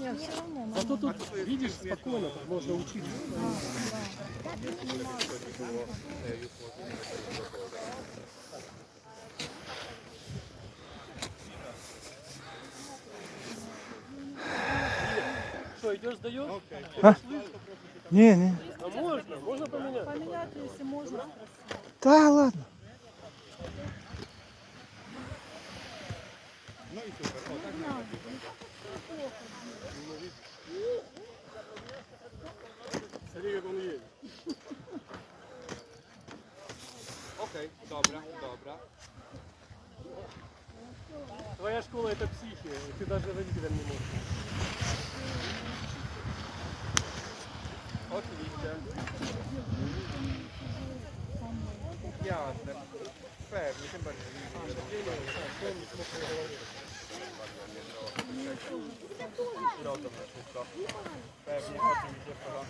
Нет, все равно. Зато тут, видишь, спокойно, тут можно учиться. Что, идешь, сдаешь? А? Ні, ні. А можно, можно поменять. Поменять, если можно. Та ладно. Смотри, как он едет. Окей, добре, добре. Твоя школа это психия, и ты даже родителям не можешь. Отлично. Ясно. Певні, тим більше. Певні, отлично.